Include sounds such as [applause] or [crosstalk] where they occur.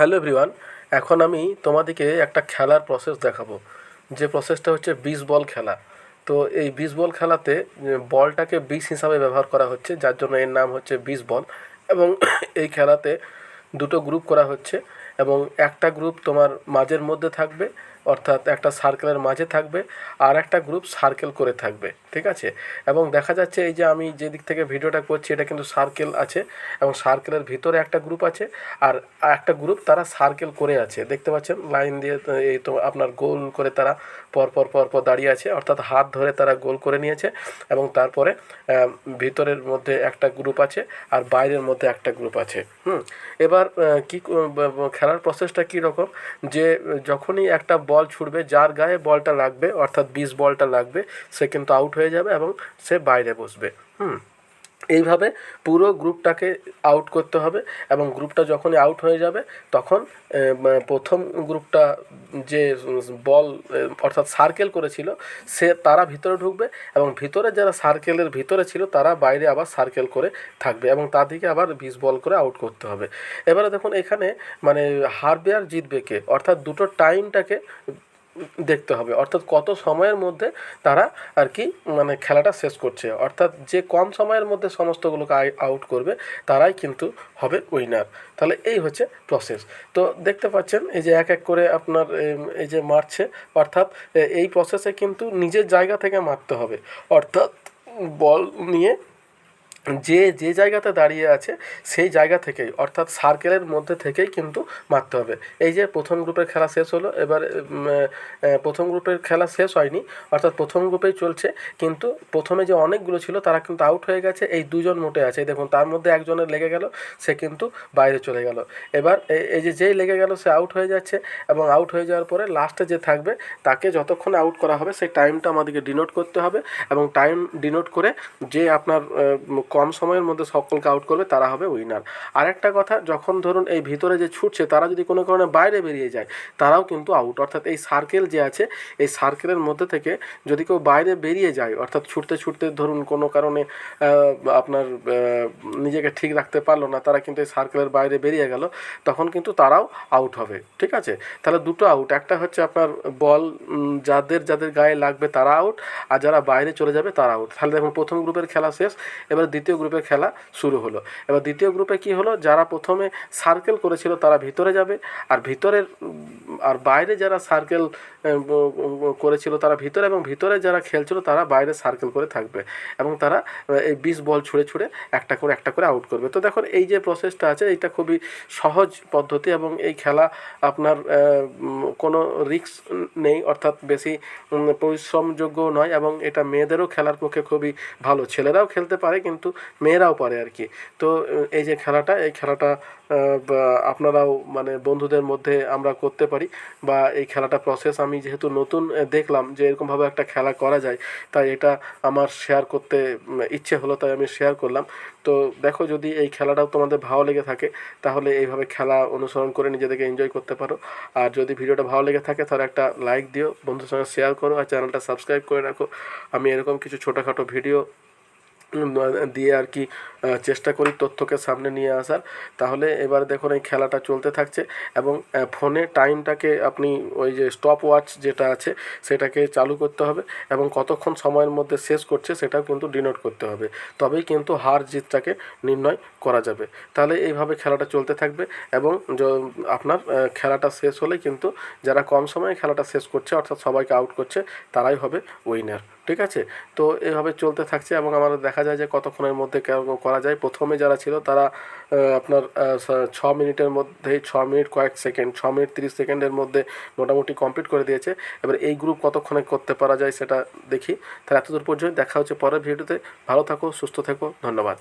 Hello everyone, এখন আমি তোমাদেরকে একটা খেলার প্রসেস দেখাবো। যে প্রসেসটা হচ্ছে বিশ বল খেলা। তো এই বিশ বল খেলাতে বলটাকে বিষ হিসাবে ব্যবহার করা হচ্ছে, যার জন্য এর নাম হচ্ছে বিশ বল এবং [coughs] এই খেলাতে দুটো গ্রুপ করা হচ্ছে এবং একটা গ্রুপ তোমার মাঝের মধ্যে থাকবে অর্থাৎ একটা সার্কেলের মাঝে থাকবে আর একটা গ্রুপ সার্কেল করে থাকবে, ঠিক আছে? এবং দেখা যাচ্ছে এই যে আমি যে দিক থেকে ভিডিওটা করছি, এটা কিন্তু সার্কেল আছে এবং সার্কেলের ভিতরে একটা গ্রুপ আছে আর একটা গ্রুপ তারা সার্কেল করে আছে। দেখতে পাচ্ছেন? লাইন দিয়ে, এই তো আপনার গোল করে তারা পরপর পর পর পর দাঁড়িয়ে আছে, অর্থাৎ হাত ধরে তারা গোল করে নিয়েছে এবং তারপরে ভিতরের মধ্যে একটা গ্রুপ আছে আর বাইরের মধ্যে একটা গ্রুপ আছে, হুম? এবার কি খেলার প্রসেসটা কী রকম? যে যখনই একটা বল ছুটবে যার গায়ে বলটা লাগবে, অর্থাৎ বিশ বলটা লাগবে, সে কিন্তু আউট হয়ে যাবে এবং সে বাইরে বসবে। হুম। এইভাবে পুরো গ্রুপটাকে আউট করতে হবে এবং গ্রুপটা যখনই আউট হয়ে যাবে, তখন প্রথম গ্রুপটা যে, বল অর্থাৎ সার্কেল করেছিল, সে তারা ভিতরে ঢুকবে এবং ভিতরে যারা সার্কেলের ভিতরে ছিল, তারা বাইরে আবার সার্কেল করে থাকবে এবং তাদেরকে আবার বিশ বল করে আউট করতে হবে। এবারে দেখুন এখানে মানে হারবে জিতবে কে? অর্থাৎ দুটো টাইমটাকে দেখতে হবে। অর্থাৎ কত সময়ের মধ্যে তারা আর কি মানে খেলাটা শেষ করছে। অর্থাৎ যে কম সময়ের মধ্যে সমস্তগুলোকে আউট করবে, তারাই কিন্তু হবে উইনার তাহলে এই হচ্ছে প্রসেস তো দেখতে পাচ্ছেন, এই যে এক এক করে আপনার এই যে মারছে, অর্থাৎ এই প্রসেসে কিন্তু নিজের জায়গা থেকে মারতে হবে। অর্থাৎ বল নিয়ে যে যে জায়গাতে দাঁড়িয়ে আছে, সেই জায়গা থেকেই, অর্থাৎ সার্কেলের মধ্যে থেকেই কিন্তু মারতে হবে। এই যে প্রথম গ্রুপের খেলা শেষ হলো, এবার প্রথম গ্রুপের খেলা শেষ হয়নি, অর্থাৎ প্রথম গ্রুপেই চলছে, কিন্তু প্রথমে যে অনেকগুলো ছিল, তারা কিন্তু আউট হয়ে গেছে, এই দুজন মোটে আছে। দেখুন, তার মধ্যে একজনের লেগে গেল, সে কিন্তু বাইরে চলে গেল। এবার এই যে যেই লেগে গেল, সে আউট হয়ে যাচ্ছে, এবং আউট হয়ে যাওয়ার পরে লাস্টে যে থাকবে, তাকে যতক্ষণ আউট করা হবে, সেই টাইমটা আমাদেরকে ডিনোট করতে হবে, এবং টাইম ডিনোট করে যে আপনার কম সময়ের মধ্যে সকলকে আউট করবে, তারা হবে উইনার আরেকটা কথা, যখন ধরুন এই ভিতরে যে ছুটছে, তারা যদি কোনো কারণে বাইরে বেরিয়ে যায়, তারাও কিন্তু আউট অর্থাৎ এই সার্কেল যে আছে, এই সার্কেলের মধ্যে থেকে যদি কেউ বাইরে বেরিয়ে যায়, অর্থাৎ ছুটতে ছুটতে ধরুন কোনো কারণে আপনার নিজেকে ঠিক রাখতে পারল না, তারা কিন্তু এই সার্কেলের বাইরে বেরিয়ে গেল, তখন কিন্তু তারাও আউট হবে, ঠিক আছে? তাহলে দুটো আউট একটা হচ্ছে আপনার বল যাদের যাদের গায়ে লাগবে তারা আউট আর যারা বাইরে চলে যাবে তারা আউট তাহলে দেখুন, প্রথম গ্রুপের খেলা শেষ, এবার দ্বিতীয় গ্রুপে খেলা শুরু হলো। এবার দ্বিতীয় গ্রুপে কি হলো? যারা প্রথমে সার্কেল করেছিল তারা ভিতরে যাবে, আর ভিতরের আর বাইরে যারা সার্কেল করেছিল তারা ভিতরে এবং ভিতরে যারা খেলছিল তারা বাইরে সার্কেল করে থাকবে এবং তারা এই বিশ বল ছুঁড়ে ছুঁড়ে একটা করে একটা করে আউট করবে। তো দেখুন, এই যে প্রসেসটা আছে, এটা খুবই সহজ পদ্ধতি এবং এই খেলা আপনার কোনো রিস্ক নেই, অর্থাৎ বেশি পরিশ্রমযোগ্য নয় এবং এটা মেয়েদেরও খেলার পক্ষে খুবই ভালো। ছেলেরাও খেলতে পারে, কিন্তু মেয়েরাও পারে আর কি। তো এই যে খেলাটা, এই খেলাটা আপনারাও মানে বন্ধুদের মধ্যে আমরা করতে পারি বা এই খেলাটা প্রসেস আমি যেহেতু নতুন দেখলাম যে এরকমভাবে একটা খেলা করা যায়, তাই এটা আমার শেয়ার করতে ইচ্ছে হলো তাই আমি শেয়ার করলাম। তো দেখো যদি এই খেলাটাও তোমাদের ভালো লেগে থাকে, তাহলে এইভাবে খেলা অনুসরণ করে নিজেদেরকে এনজয় করতে পারো। আর যদি ভিডিওটা ভালো লেগে থাকে, তাহলে একটা লাইক দিও বন্ধুর সঙ্গে শেয়ার করো, আর চ্যানেলটা সাবস্ক্রাইব করে রাখো। আমি এরকম কিছু ছোটোখাটো ভিডিও দিয়ে আর কি চেষ্টা করি তথ্যকে সামনে নিয়ে আসার। তাহলে এবার দেখুন এই খেলাটা চলতে থাকছে এবং ফোনে টাইমটাকে আপনি ওই যে স্টপ ওয়াচ যেটা আছে সেটাকে চালু করতে হবে এবং কতক্ষণ সময়ের মধ্যে শেষ করছে সেটাও কিন্তু ডিনোট করতে হবে। তবেই কিন্তু হার জিতটাকে নির্ণয় করা যাবে। তাহলে এইভাবে খেলাটা চলতে থাকবে এবং আপনার খেলাটা শেষ হলে কিন্তু যারা কম সময়ে খেলাটা শেষ করছে অর্থাৎ সবাইকে আউট করছে, তারাই হবে উইনার ঠিক আছে? তো এভাবে চলতে থাকছে এবং আমাদের দেখা যায় যে কতক্ষণের মধ্যে করা যায়। প্রথমে যারা ছিল তারা আপনার ছ- মিনিটের মধ্যেই, ছ মিনিট কয়েক সেকেন্ড, ছ মিনিট তিরিশ সেকেন্ডের মধ্যে মোটামুটি কমপ্লিট করে দিয়েছে। এবার এই গ্রুপ কতক্ষণে করতে পারা যায় সেটা দেখি। তাহলে এতদূর পর্যন্ত দেখা হচ্ছে পরের ভিডিওতে। ভালো থাকো, সুস্থ থেকো, ধন্যবাদ।